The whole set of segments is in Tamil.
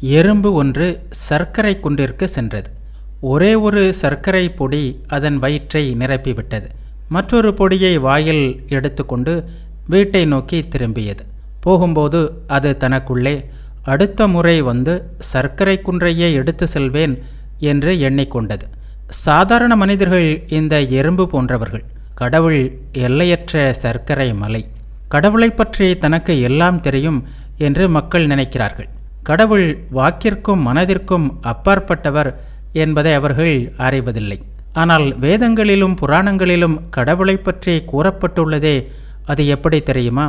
எறும்பு ஒன்று சர்க்கரை குன்றிற்கு சென்றது. ஒரே ஒரு சர்க்கரை பொடி அதன் வயிற்றை நிரப்பிவிட்டது. மற்றொரு பொடியை வாயில் எடுத்துக்கொண்டு வீட்டை நோக்கி திரும்பியது. போகும்போது அது தனக்குள்ளே அடுத்த முறை வந்து சர்க்கரை குன்றையே எடுத்து செல்வேன் என்று எண்ணிக்கொண்டது. சாதாரண மனிதர்கள் இந்த எறும்பு போன்றவர்கள். கடவுள் எல்லையற்ற சர்க்கரை மலை. கடவுளை பற்றி தனக்கு எல்லாம் தெரியும் என்று மக்கள் நினைக்கிறார்கள். கடவுள் வாக்கிற்கும் மனதிற்கும் அப்பாற்பட்டவர் என்பதை அவர்கள் அறிவதில்லை. ஆனால் வேதங்களிலும் புராணங்களிலும் கடவுளை பற்றி கூறப்பட்டுள்ளதே அது எப்படி தெரியுமா?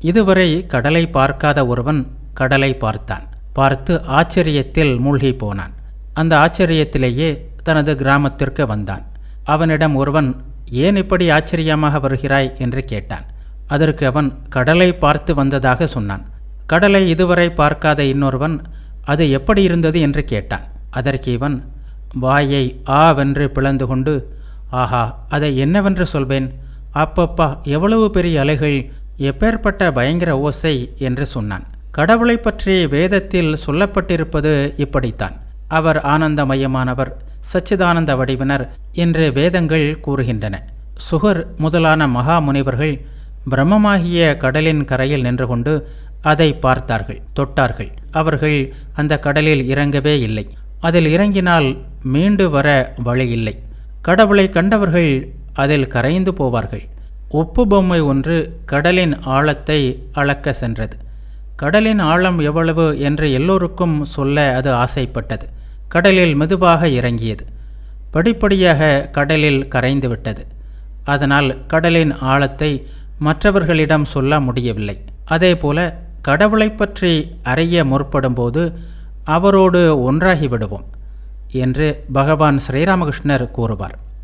இதுவரை கடலை பார்க்காத ஒருவன் கடலை பார்த்தான். பார்த்து ஆச்சரியத்தில் மூழ்கி போனான். அந்த ஆச்சரியத்திலேயே தனது கிராமத்திற்கு வந்தான். அவனிடம் ஒருவன் ஏன் இப்படி ஆச்சரியமாக வருகிறாய்? என்று கேட்டான். அதற்கு அவன் கடலை பார்த்து வந்ததாக சொன்னான். கடலை இதுவரை பார்க்காத இன்னொருவன் அது எப்படி இருந்தது என்று கேட்டான். அதற்கு இவன் வாயை ஆவென்று பிளந்து கொண்டு ஆஹா அதை என்னவென்று சொல்வேன்? அப்பப்பா எவ்வளவு பெரிய அலைகள் எப்பேற்பட்ட பயங்கர ஓசை என்று சொன்னான். கடவுளை பற்றி வேதத்தில் சொல்லப்பட்டிருப்பது இப்படித்தான். அவர் ஆனந்தமயமானவர் சச்சிதானந்த வடிவினர் என்று வேதங்கள் கூறுகின்றன. சுகர் முதலான மகா முனிவர்கள் பிரம்மமாகிய கடலின் கரையில் நின்று கொண்டு அதை பார்த்தார்கள் தொட்டார்கள். அவர்கள் அந்த கடலில் இறங்கவே இல்லை. அதில் இறங்கினால் மீண்டு வர வழியில்லை கடவுளை கண்டவர்கள் அதில் கரைந்து போவார்கள். உப்பு பொம்மை ஒன்று கடலின் ஆழத்தை அளக்க சென்றது. கடலின் ஆழம் எவ்வளவு என்று எல்லோருக்கும் சொல்ல அது ஆசைப்பட்டது. கடலில் மெதுவாக இறங்கியது. படிப்படியாக கடலில் கரைந்து விட்டது. அதனால் கடலின் ஆழத்தை மற்றவர்களிடம் சொல்ல முடியவில்லை. அதேபோல கடவுளை பற்றி அறிய முற்படும்போது அவரோடு ஒன்றாகி விடுவோம் என்று பகவான் ஸ்ரீராமகிருஷ்ணர் கூறுவார்.